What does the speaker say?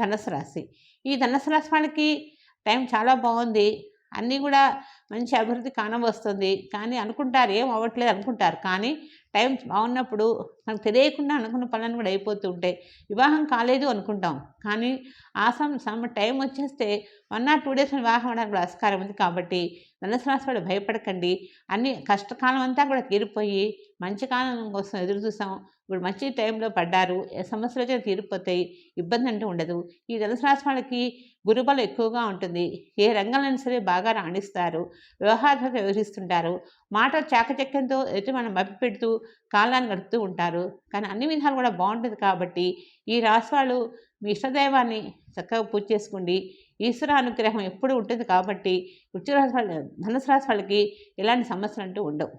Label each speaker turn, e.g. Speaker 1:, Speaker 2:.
Speaker 1: ధనుసు రాశి. ఈ ధనుసు రాశి వాళ్ళకి టైం చాలా బాగుంది. అన్నీ కూడా మంచి అభివృద్ధి కానవస్తుంది. కానీ అనుకుంటారు ఏం అవ్వట్లేదు అనుకుంటారు. కానీ టైం బాగున్నప్పుడు మనకు తెలియకుండా అనుకున్న పనులను కూడా అయిపోతూ ఉంటాయి. వివాహం కాలేదు అనుకుంటాం. కానీ ఆ సమ టైం వచ్చేస్తే వన్ ఆర్ టూ డేస్ వివాహం అవడానికి కూడా ఆస్కారం ఉంది కాబట్టి ధనుసు రాశి వాళ్ళు భయపడకండి. అన్ని కష్టకాలం అంతా కూడా తీరిపోయి మంచి కాలం కోసం ఎదురు చూసాం. ఇప్పుడు మంచి టైంలో పడ్డారు. ఏ సమస్యలు అయితే తీరిపోతాయి. ఇబ్బంది అంటూ ఉండదు. ఈ ధనుసు రాశి వాళ్ళకి గురుబలం ఎక్కువగా ఉంటుంది. ఏ రంగంలో సరే బాగా రాణిస్తారు. వ్యవహారాలు వ్యవహరిస్తుంటారు. మాట చాకచక్యంతో ఎటు మనం మభ్యపెడుతూ కాలాన్ని గడుపుతూ ఉంటారు. కానీ అన్ని విధాలు కూడా బాగుంటుంది కాబట్టి ఈ రాశి వాళ్ళు మీ ఇష్టదైవాన్ని చక్కగా పూజ చేసుకోండి. ఈశ్వర అనుగ్రహం ఎప్పుడు ఉంటుంది కాబట్టి వృశ్చిక రాశి వాళ్ళ ధనుసు రాశి వాళ్ళకి ఎలాంటి సమస్యలు అంటూ ఉండవు.